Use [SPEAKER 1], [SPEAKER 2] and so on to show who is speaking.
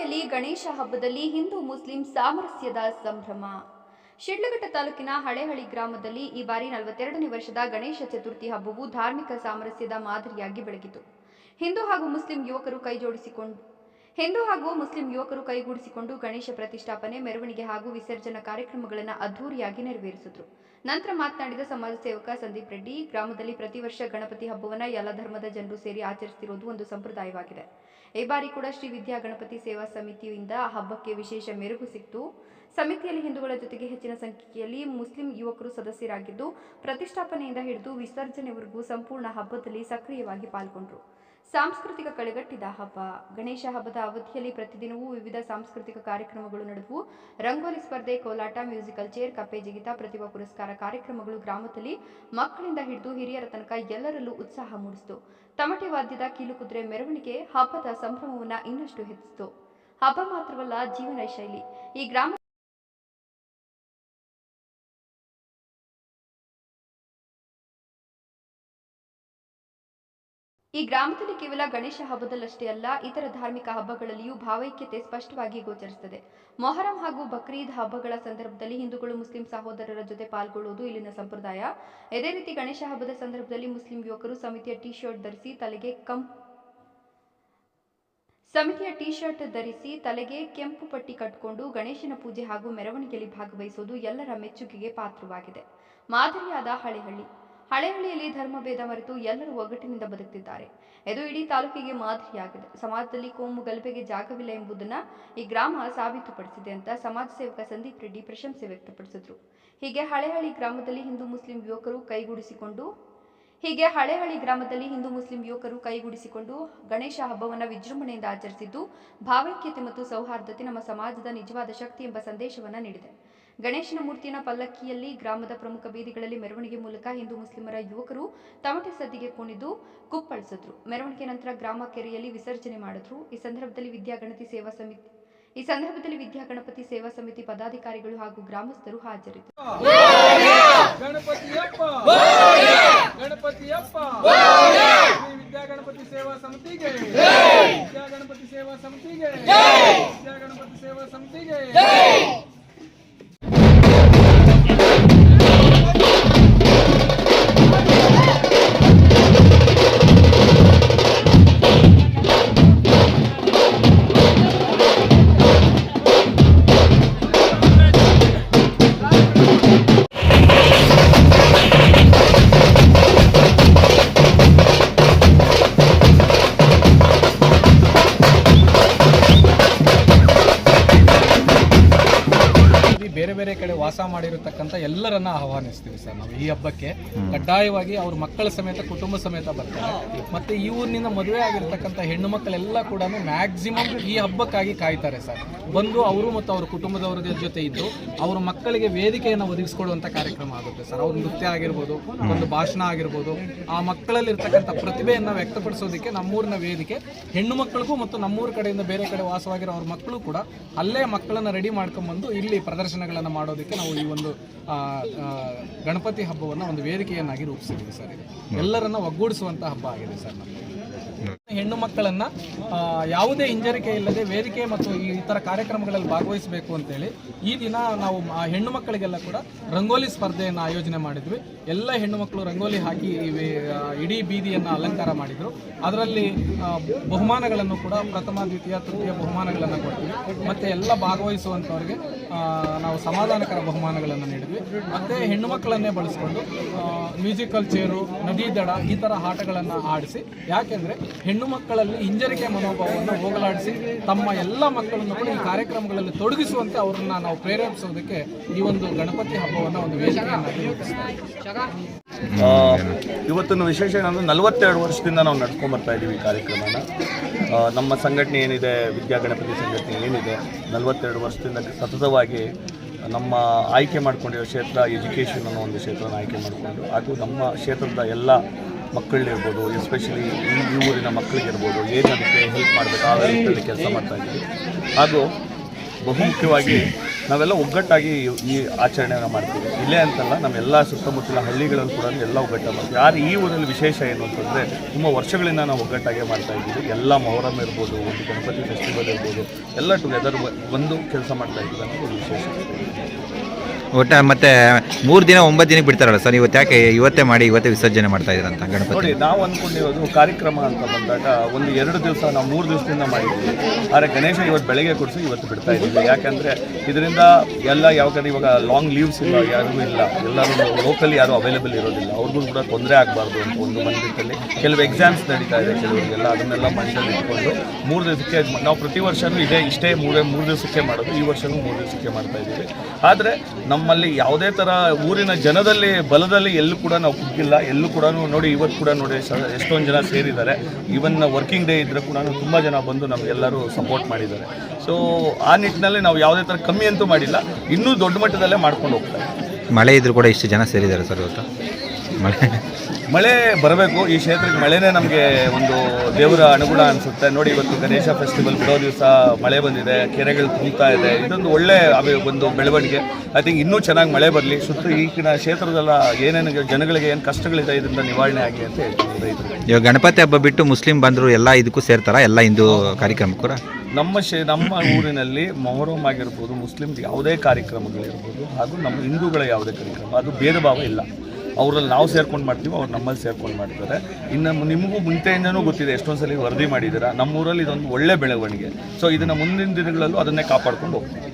[SPEAKER 1] ಹಳೆಹಳ್ಳಿಯಲ್ಲಿ ಗಣೇಶ ಹಬ್ಬದಲ್ಲಿ ಹಿಂದೂ ಮುಸ್ಲಿಂ ಸಾಮರಸ್ಯದ ಸಂಭ್ರಮ. ಶಿಡ್ಲಘಟ್ಟ ತಾಲೂಕಿನ ಹಳೆಹಳ್ಳಿ ಗ್ರಾಮದಲ್ಲಿ ಈ ಬಾರಿ ನಲವತ್ತೆರಡನೇ ವರ್ಷದ ಗಣೇಶ ಚತುರ್ಥಿ ಹಬ್ಬವು ಧಾರ್ಮಿಕ ಸಾಮರಸ್ಯದ ಮಾದರಿಯಾಗಿ ಬೆಳಗಿತು ಹಿಂದೂ ಹಾಗೂ ಮುಸ್ಲಿಂ ಯುವಕರು ಕೈಜೋಡಿಸಿಕೊಂಡು ಹಿಂದೂ ಹಾಗೂ ಮುಸ್ಲಿಂ ಯುವಕರು ಕೈಗೂಡಿಸಿಕೊಂಡು ಗಣೇಶ ಪ್ರತಿಷ್ಠಾಪನೆ, ಮೆರವಣಿಗೆ ಹಾಗೂ ವಿಸರ್ಜನಾ ಕಾರ್ಯಕ್ರಮಗಳನ್ನು ಅದ್ದೂರಿಯಾಗಿ ನೆರವೇರಿಸಿದರು. ನಂತರ ಮಾತನಾಡಿದ ಸಮಾಜ ಸೇವಕ ಸಂದೀಪ್ ರೆಡ್ಡಿ, ಗ್ರಾಮದಲ್ಲಿ ಪ್ರತಿ ವರ್ಷ ಗಣಪತಿ ಹಬ್ಬವನ್ನ ಎಲ್ಲ ಧರ್ಮದ ಜನರು ಸೇರಿ ಆಚರಿಸುತ್ತಿರುವುದು ಒಂದು ಸಂಪ್ರದಾಯವಾಗಿದೆ. ಈ ಬಾರಿ ಕೂಡ ಶ್ರೀ ವಿದ್ಯಾ ಗಣಪತಿ ಸೇವಾ ಸಮಿತಿಯಿಂದ ಹಬ್ಬಕ್ಕೆ ವಿಶೇಷ ಮೆರುಗು ಸಿಕ್ತು. ಸಮಿತಿಯಲ್ಲಿ ಹಿಂದೂಗಳ ಜೊತೆಗೆ ಹೆಚ್ಚಿನ ಸಂಖ್ಯೆಯಲ್ಲಿ ಮುಸ್ಲಿಂ ಯುವಕರು ಸದಸ್ಯರಾಗಿದ್ದು, ಪ್ರತಿಷ್ಠಾಪನೆಯಿಂದ ಹಿಡಿದು ವಿಸರ್ಜನೆವರೆಗೂ ಸಂಪೂರ್ಣ ಹಬ್ಬದಲ್ಲಿ ಸಕ್ರಿಯವಾಗಿ ಪಾಲ್ಗೊಂಡರು. ಸಾಂಸ್ಕೃತಿಕ ಕಳೆಗಟ್ಟಿದ ಹಬ್ಬ. ಗಣೇಶ ಹಬ್ಬದ ಅವಧಿಯಲ್ಲಿ ಪ್ರತಿದಿನವೂ ವಿವಿಧ ಸಾಂಸ್ಕೃತಿಕ ಕಾರ್ಯಕ್ರಮಗಳು ನಡೆದವು. ರಂಗೋಲಿ ಸ್ಪರ್ಧೆ, ಕೋಲಾಟ, ಮ್ಯೂಸಿಕಲ್ ಚೇರ್, ಕಪ್ಪೆ ಜಿಗಿತ, ಪ್ರತಿಭಾ ಪುರಸ್ಕಾರ ಕಾರ್ಯಕ್ರಮಗಳು ಗ್ರಾಮದಲ್ಲಿ ಮಕ್ಕಳಿಂದ ಹಿಡಿದು ಹಿರಿಯರ ತನಕ ಎಲ್ಲರಲ್ಲೂ ಉತ್ಸಾಹ ಮೂಡಿಸಿತು. ತಮಟೆ ವಾದ್ಯದ ಕೀಲುಕುದುರೆ ಮೆರವಣಿಗೆ ಹಬ್ಬದ ಸಂಭ್ರಮವನ್ನ ಇನ್ನಷ್ಟು ಹೆಚ್ಚಿಸಿತು. ಹಬ್ಬ ಮಾತ್ರವಲ್ಲ ಜೀವನ ಶೈಲಿ ಈ ಗ್ರಾಮ ಈ ಗ್ರಾಮದಲ್ಲಿ ಕೇವಲ ಗಣೇಶ ಹಬ್ಬದಲ್ಲಷ್ಟೇ ಅಲ್ಲ, ಇತರ ಧಾರ್ಮಿಕ ಹಬ್ಬಗಳಲ್ಲಿಯೂ ಭಾವೈಕ್ಯತೆ ಸ್ಪಷ್ಟವಾಗಿ ಗೋಚರಿಸುತ್ತದೆ. ಮೊಹರಂ ಹಾಗೂ ಬಕ್ರೀದ್ ಹಬ್ಬಗಳ ಸಂದರ್ಭದಲ್ಲಿ ಹಿಂದೂಗಳು ಮುಸ್ಲಿಂ ಸಹೋದರರ ಜೊತೆ ಪಾಲ್ಗೊಳ್ಳುವುದು ಇಲ್ಲಿನ ಸಂಪ್ರದಾಯ. ಇದೇ ರೀತಿ ಗಣೇಶ ಹಬ್ಬದ ಸಂದರ್ಭದಲ್ಲಿ ಮುಸ್ಲಿಂ ಯುವಕರು ಸಮಿತಿಯ ಟೀ ಶರ್ಟ್ ಧರಿಸಿ ತಲೆಗೆ ಕಂ, ಸಮಿತಿಯ ಟೀ ಶರ್ಟ್ ಧರಿಸಿ ತಲೆಗೆ ಕೆಂಪು ಪಟ್ಟಿ ಕಟ್ಟಿಕೊಂಡು ಗಣೇಶನ ಪೂಜೆ ಹಾಗೂ ಮೆರವಣಿಗೆಯಲ್ಲಿ ಭಾಗವಹಿಸುವುದು ಎಲ್ಲರ ಮೆಚ್ಚುಗೆಗೆ ಪಾತ್ರವಾಗಿದೆ. ಮಾದರಿಯಾದ ಹಳೆಹಳ್ಳಿ. ಹಳೆಹಳ್ಳಿಯಲ್ಲಿ ಧರ್ಮಭೇದ ಮರೆತು ಎಲ್ಲರೂ ಒಗ್ಗಟ್ಟಿನಿಂದ ಬದುಕುತ್ತಿದ್ದಾರೆ ಇದು ಇಡೀ ತಾಲೂಕಿಗೆ ಮಾದರಿಯಾಗಿದೆ. ಸಮಾಜದಲ್ಲಿ ಕೋಮು ಗಲಭೆಗೆ ಜಾಗವಿಲ್ಲ ಎಂಬುದನ್ನು ಈ ಗ್ರಾಮ ಸಾಬೀತುಪಡಿಸಿದೆ ಅಂತ ಸಮಾಜ ಸೇವಕ ಸಂದೀಪ್ ರೆಡ್ಡಿ ಪ್ರಶಂಸೆ ವ್ಯಕ್ತಪಡಿಸಿದರು. ಹೀಗೆ ಹಳೆಹಳ್ಳಿ ಗ್ರಾಮದಲ್ಲಿ ಹಿಂದೂ ಮುಸ್ಲಿಂ ಯುವಕರು ಕೈಗೂಡಿಸಿಕೊಂಡು, ಹೀಗೆ ಹಳೆಹಳ್ಳಿ ಗ್ರಾಮದಲ್ಲಿ ಹಿಂದೂ ಮುಸ್ಲಿಂ ಯುವಕರು ಕೈಗೂಡಿಸಿಕೊಂಡು ಗಣೇಶ ಹಬ್ಬವನ್ನು ವಿಜೃಂಭಣೆಯಿಂದ ಆಚರಿಸಿದ್ದು ಭಾವೈಕ್ಯತೆ ಮತ್ತು ಸೌಹಾರ್ದತೆ ನಮ್ಮ ಸಮಾಜದ ನಿಜವಾದ ಶಕ್ತಿ ಎಂಬ ಸಂದೇಶವನ್ನು ನೀಡಿದೆ. ಗಣೇಶನ ಮೂರ್ತಿಯನ್ನ ಪಲ್ಲಕ್ಕಿಯಲ್ಲಿ ಗ್ರಾಮದ ಪ್ರಮುಖ ಬೀದಿಗಳಲ್ಲಿ ಮೆರವಣಿಗೆ ಮೂಲಕ ಹಿಂದೂ ಮುಸ್ಲಿಮರ ಯುವಕರು ತಮಟೆ ಸದ್ದಿಗೆ ಕುಣಿದು ಕುಪ್ಪಳಿಸಿದ್ರು. ಮೆರವಣಿಗೆ ನಂತರ ಗ್ರಾಮ ಕೆರೆಯಲ್ಲಿ ವಿಸರ್ಜನೆ ಮಾಡಿದ್ರು. ಈ ಸಂದರ್ಭದಲ್ಲಿ ವಿದ್ಯಾಗಣತಿ ಸೇವಾ ಸಮಿತಿ, ಈ ಸಂದರ್ಭದಲ್ಲಿ ವಿದ್ಯಾಗಣಪತಿ ಸೇವಾ ಸಮಿತಿ ಪದಾಧಿಕಾರಿಗಳು ಹಾಗೂ ಗ್ರಾಮಸ್ಥರು ಹಾಜರಿದ್ದರು.
[SPEAKER 2] ಬೇರೆ ಬೇರೆ ಕಡೆ ವಾಸ ಮಾಡಿರತಕ್ಕಂಥ ಎಲ್ಲರನ್ನ ಆಹ್ವಾನಿಸ್ತೀವಿ ಸರ್ ನಾವು ಈ ಹಬ್ಬಕ್ಕೆ. ಕಡ್ಡಾಯವಾಗಿ ಅವ್ರ ಮಕ್ಕಳ ಸಮೇತ ಕುಟುಂಬ ಸಮೇತ ಬರ್ತಾರೆ. ಮತ್ತೆ ಈ ಊರಿನಿಂದ ಮದುವೆ ಆಗಿರ್ತಕ್ಕಂಥ ಹೆಣ್ಣು ಮಕ್ಕಳೆಲ್ಲ ಕೂಡ ಮ್ಯಾಕ್ಸಿಮಮ್ ಈ ಹಬ್ಬಕ್ಕಾಗಿ ಕಾಯ್ತಾರೆ ಸರ್. ಬಂದು ಅವರು ಮತ್ತು ಅವ್ರ ಕುಟುಂಬದವರ ಜೊತೆ ಇದ್ದು ಅವ್ರ ಮಕ್ಕಳಿಗೆ ವೇದಿಕೆಯನ್ನು ಒದಗಿಸ್ಕೊಡುವಂಥ ಕಾರ್ಯಕ್ರಮ ಆಗುತ್ತೆ ಸರ್. ಅವ್ರ ನೃತ್ಯ ಆಗಿರ್ಬೋದು ಒಂದು ಭಾಷಣ ಆಗಿರ್ಬೋದು ಆ ಮಕ್ಕಳಲ್ಲಿ ಇರ್ತಕ್ಕಂಥ ಪ್ರತಿಭೆಯನ್ನು ವ್ಯಕ್ತಪಡಿಸೋದಕ್ಕೆ ನಮ್ಮೂರಿನ ವೇದಿಕೆ ಹೆಣ್ಣು ಮಕ್ಕಳಿಗೂ ಮತ್ತು ನಮ್ಮೂರ ಕಡೆಯಿಂದ ಬೇರೆ ಕಡೆ ವಾಸವಾಗಿರೋ ಅವ್ರ ಮಕ್ಕಳು ಕೂಡ ಅಲ್ಲೇ ಮಕ್ಕಳನ್ನ ರೆಡಿ ಮಾಡ್ಕೊಂಬಂದು ಇಲ್ಲಿ ಪ್ರದರ್ಶನಗಳನ್ನು ಮಾಡೋದಕ್ಕೆ ನಾವು ಈ ಒಂದು ಗಣಪತಿ ಹಬ್ಬವನ್ನು ಒಂದು ವೇದಿಕೆಯನ್ನಾಗಿ ರೂಪಿಸಿದ್ದೀವಿ ಸರ್. ಇದು ಎಲ್ಲರನ್ನ ಒಗ್ಗೂಡಿಸುವಂಥ ಹಬ್ಬ ಆಗಿದೆ ಸರ್ ನಮ್ಮದು ಹೆಣ್ಣು ಮಕ್ಕಳನ್ನ ಯಾವುದೇ ಹಿಂಜರಿಕೆ ಇಲ್ಲದೆ ವೇದಿಕೆ ಮತ್ತು ಈ ಇತರ ಕಾರ್ಯಕ್ರಮಗಳಲ್ಲಿ ಭಾಗವಹಿಸಬೇಕು ಅಂತೇಳಿ ಈ ದಿನ ನಾವು ಹೆಣ್ಣು ಮಕ್ಕಳಿಗೆಲ್ಲ ಕೂಡ ರಂಗೋಲಿ ಸ್ಪರ್ಧೆಯನ್ನು ಆಯೋಜನೆ ಮಾಡಿದ್ವಿ. ಎಲ್ಲ ಹೆಣ್ಣು ಮಕ್ಕಳು ರಂಗೋಲಿ ಹಾಕಿ ಇಡೀ ಬೀದಿಯನ್ನು ಅಲಂಕಾರ ಮಾಡಿದರು. ಅದರಲ್ಲಿ ಬಹುಮಾನಗಳನ್ನು ಕೂಡ ಪ್ರಥಮ, ದ್ವಿತೀಯ, ತೃತೀಯ ಬಹುಮಾನಗಳನ್ನು ಕೊಡ್ತೀವಿ. ಮತ್ತು ಎಲ್ಲ ಭಾಗವಹಿಸುವಂಥವ್ರಿಗೆ ನಾವು ಸಮಾಧಾನಕರ ಬಹುಮಾನಗಳನ್ನು ನೀಡಿದ್ವಿ. ಮತ್ತು ಹೆಣ್ಣು ಮಕ್ಕಳನ್ನೇ ಬಳಸಿಕೊಂಡು ಮ್ಯೂಸಿಕಲ್ ಚೇರು, ನದಿ ದಡ ಈ ಥರ ಆಟಗಳನ್ನು ಆಡಿಸಿ. ಯಾಕೆಂದರೆ ಹೆಣ್ಣು ಮಕ್ಕಳಲ್ಲಿ ಹಿಂಜರಿಕೆ ಮನೋಭಾವವನ್ನು ಹೋಗಲಾಡಿಸಿ ತಮ್ಮ ಎಲ್ಲ ಮಕ್ಕಳನ್ನು ಕೂಡ ಈ ಕಾರ್ಯಕ್ರಮಗಳಲ್ಲಿ ತೊಡಗಿಸುವಂತೆ ಅವರನ್ನು ನಾವು ಪ್ರೇರೇಪಿಸೋದಕ್ಕೆ ಈ ಒಂದು ಗಣಪತಿ ಹಬ್ಬವನ್ನು ಒಂದು
[SPEAKER 3] ವೇದಿಕೆಯನ್ನು ಇವತ್ತಿನ ವಿಶೇಷ ಏನಂದ್ರೆ ನಲವತ್ತೆರಡು ವರ್ಷದಿಂದ ನಾವು ನಡ್ಕೊಂಡು ಬರ್ತಾ ಇದ್ದೀವಿ ಈ ಕಾರ್ಯಕ್ರಮನ. ನಮ್ಮ ಸಂಘಟನೆ ಏನಿದೆ, ವಿದ್ಯಾ ಗಣಪತಿ ಸಂಘಟನೆ ಏನಿದೆ, ನಲವತ್ತೆರಡು ವರ್ಷದಿಂದ ಸತತವಾಗಿ ನಮ್ಮ ಆಯ್ಕೆ ಮಾಡಿಕೊಂಡಿರೋ ಕ್ಷೇತ್ರ, ಎಜುಕೇಷನ್ ಅನ್ನೋ ಒಂದು ಕ್ಷೇತ್ರನ ಆಯ್ಕೆ ಮಾಡಿಕೊಂಡು ಅದು ನಮ್ಮ ಕ್ಷೇತ್ರದ ಎಲ್ಲ ಮಕ್ಕಳಿರ್ಬೋದು ಎಸ್ಪೆಷಲಿ ಈ ಈ ಊರಿನ ಮಕ್ಕಳಿಗಿರ್ಬೋದು, ಏನು ಹೆಲ್ಪ್ ಮಾಡಬೇಕು, ಆ ರೀತಿಯಲ್ಲಿ ಕೆಲಸ ಮಾಡ್ತಾ ಇದ್ದೀವಿ ಹಾಗೂ ಬಹುಮುಖ್ಯವಾಗಿ ನಾವೆಲ್ಲ ಒಗ್ಗಟ್ಟಾಗಿ ಈ- ಆಚರಣೆಯನ್ನು ಮಾಡ್ತೀವಿ. ಇಲ್ಲೇ ಅಂತಲ್ಲ ನಮ್ಮೆಲ್ಲ ಸುತ್ತಮುತ್ತಲ ಹಳ್ಳಿಗಳಲ್ಲಿ ಕೂಡ ಎಲ್ಲ ಒಗ್ಗಟ್ಟಾಗಿ ಮಾಡ್ತೀವಿ. ಆದರೆ ಈ ಊರಲ್ಲಿ ವಿಶೇಷ ಏನು ಅಂತಂದರೆ ತುಂಬ ವರ್ಷಗಳಿಂದ ನಾವು ಒಗ್ಗಟ್ಟಾಗೆ ಮಾಡ್ತಾ ಇದ್ದೀವಿ. ಎಲ್ಲ ಮೊಹರಂ ಇರ್ಬೋದು, ಒಂದು ಗಣಪತಿ ಫೆಸ್ಟಿವಲ್ ಇರ್ಬೋದು, ಎಲ್ಲ ಟುಗೆದರ್ ಒಂದು ಕೆಲಸ ಮಾಡ್ತಾ ಇದ್ದೀವಿ ಅನ್ನೋದು ಒಂದು ವಿಶೇಷ.
[SPEAKER 4] ಒಟ್ಟ ಮತ್ತೆ ಮೂರು ದಿನ, ಒಂಬತ್ತು ದಿನಕ್ಕೆ ಬಿಡ್ತಾರಲ್ಲ ಸರ್, ಇವತ್ತು ಯಾಕೆ ಇವತ್ತೇ ಮಾಡಿ, ಇವತ್ತೇ ವಿಸರ್ಜನೆ ಮಾಡ್ತಾ ಇದ್ದೀರಂತ ಗಣಪತಿ?
[SPEAKER 3] ನೋಡಿ, ನಾವು ಅಂದ್ಕೊಂಡಿರೋದು ಕಾರ್ಯಕ್ರಮ ಅಂತ ಬಂದಾಗ ಒಂದು ಎರಡು ದಿವಸ ನಾವು ಮೂರು ದಿವಸದಿಂದ ಮಾಡಿದ್ದೀವಿ ಆದರೆ ಗಣೇಶ ಇವತ್ತು ಬೆಳಗ್ಗೆ ಕೊಡಿಸಿ ಇವತ್ತು ಬಿಡ್ತಾ ಇದ್ದೀವಿ. ಯಾಕಂದರೆ ಇದರಿಂದ ಎಲ್ಲ ಯಾವ ಇವಾಗ ಲಾಂಗ್ ಲೀವ್ಸ್ ಇಲ್ಲ, ಯಾರಿಗೂ ಇಲ್ಲ. ಎಲ್ಲರೂ ಲೋಕಲ್ ಯಾರು ಅವೈಲೇಬಲ್ ಇರೋದಿಲ್ಲ. ಅವ್ರಿಗೂ ಕೂಡ ತೊಂದರೆ ಆಗಬಾರ್ದು ಅಂತ ಒಂದು ಮಂದಿರದಲ್ಲಿ ಕೆಲವು ಎಕ್ಸಾಮ್ಸ್ ನಡೀತಾ ಇದೆ ಕೆಲವರಿಗೆಲ್ಲ. ಅದನ್ನೆಲ್ಲ ಮನಸ್ಸಲ್ಲಿ ಇಟ್ಕೊಂಡು ಮೂರು ದಿವಸಕ್ಕೆ ನಾವು ಪ್ರತಿ ವರ್ಷವೂ ಇದೇ, ಇಷ್ಟೇ ಮೂರೇ, ಮೂರು ದಿವಸಕ್ಕೆ ಮಾಡೋದು. ಈ ವರ್ಷವೂ ಮೂರು ದಿವಸಕ್ಕೆ ಮಾಡ್ತಾ ಇದ್ದೀವಿ. ಆದರೆ ನಮ್ಮಲ್ಲಿ ಯಾವುದೇ ಥರ ಊರಿನ ಜನದಲ್ಲಿ, ಬಲದಲ್ಲಿ ಎಲ್ಲೂ ಕೂಡ ನಾವು ಕುಗ್ಗಿಲ್ಲ. ಎಲ್ಲೂ ಕೂಡ ನೋಡಿ, ಇವತ್ತು ಕೂಡ ನೋಡಿ ಎಷ್ಟೊಂದು ಜನ ಸೇರಿದ್ದಾರೆ. ಈವನ್ ವರ್ಕಿಂಗ್ ಡೇ ಇದ್ದರೆ ಕೂಡ ತುಂಬ ಜನ ಬಂದು ನಮಗೆಲ್ಲರೂ ಸಪೋರ್ಟ್ ಮಾಡಿದ್ದಾರೆ. ಸೊ ಆ ನಿಟ್ಟಿನಲ್ಲಿ ನಾವು ಯಾವುದೇ ಥರ ಕಮ್ಮಿ ಅಂತೂ ಮಾಡಿಲ್ಲ. ಇನ್ನೂ ದೊಡ್ಡ ಮಟ್ಟದಲ್ಲೇ ಮಾಡ್ಕೊಂಡು ಹೋಗ್ತಾರೆ.
[SPEAKER 4] ಮಳೆ ಇದ್ರೂ ಕೂಡ ಇಷ್ಟು ಜನ ಸೇರಿದ್ದಾರೆ ಸರ್ ಇವತ್ತು. ಮಳೆ
[SPEAKER 3] ಮಳೆ ಬರಬೇಕು ಈ ಕ್ಷೇತ್ರಕ್ಕೆ ಮಳೆನೇ ನಮಗೆ ಒಂದು ದೇವರ ಅನುಗುಣ ಅನಿಸುತ್ತೆ. ನೋಡಿ ಇವತ್ತು ಗಣೇಶ ಫೆಸ್ಟಿವಲ್ ಬಿಡೋ ದಿವಸ ಮಳೆ ಬಂದಿದೆ ಕೆರೆಗಳು ತುಂಬ್ತಾ ಇದೆ. ಇದೊಂದು ಒಳ್ಳೆ ಅಭಿ ಒಂದು ಬೆಳವಣಿಗೆ. ಐ ಥಿಂಕ್ ಇನ್ನೂ ಚೆನ್ನಾಗಿ ಮಳೆ ಬರಲಿ. ಸುತ್ತ ಈಗಿನ ಕ್ಷೇತ್ರದೆಲ್ಲ ಏನೇನು ಜನಗಳಿಗೆ ಏನು ಕಷ್ಟಗಳಿದೆ ಇದರಿಂದ ನಿವಾರಣೆ ಆಗಿ ಅಂತ ಹೇಳ್ತೀನಿ
[SPEAKER 4] ಇವಾಗ ಗಣಪತಿ ಹಬ್ಬ ಬಿಟ್ಟು ಮುಸ್ಲಿಂ ಬಂದರು ಎಲ್ಲ ಇದಕ್ಕೂ ಸೇರ್ತಾರ? ಎಲ್ಲ ಹಿಂದೂ ಕಾರ್ಯಕ್ರಮ ಕೂಡ?
[SPEAKER 3] ನಮ್ಮ ಶೇ ನಮ್ಮ ಊರಿನಲ್ಲಿ ಮೊಹರಂ ಆಗಿರ್ಬೋದು ಮುಸ್ಲಿಮ್ಸ್ ಯಾವುದೇ ಕಾರ್ಯಕ್ರಮಗಳಿರ್ಬೋದು ಹಾಗೂ ನಮ್ಮ ಹಿಂದೂಗಳ ಯಾವುದೇ ಕಾರ್ಯಕ್ರಮ ಅದು ಭೇದ ಭಾವ ಇಲ್ಲ. ಅವರಲ್ಲಿ ನಾವು ಸೇರ್ಕೊಂಡು ಮಾಡ್ತೀವಿ ಅವ್ರು ನಮ್ಮಲ್ಲಿ ಸೇರ್ಕೊಂಡು ಮಾಡ್ತಾರೆ. ಇನ್ನು ನಿಮಗೂ ಮುಂಚೆಯಿಂದನೂ ಗೊತ್ತಿದೆ ಎಷ್ಟೊಂದು ಸಲ ವರದಿ ಮಾಡಿದ್ದೀರಾ? ನಮ್ಮೂರಲ್ಲಿ ಇದೊಂದು ಒಳ್ಳೆ ಬೆಳವಣಿಗೆ. ಸೊ ಇದನ್ನು ಮುಂದಿನ ದಿನಗಳಲ್ಲೂ ಅದನ್ನೇ ಕಾಪಾಡ್ಕೊಂಡು ಹೋಗ್ತೀವಿ.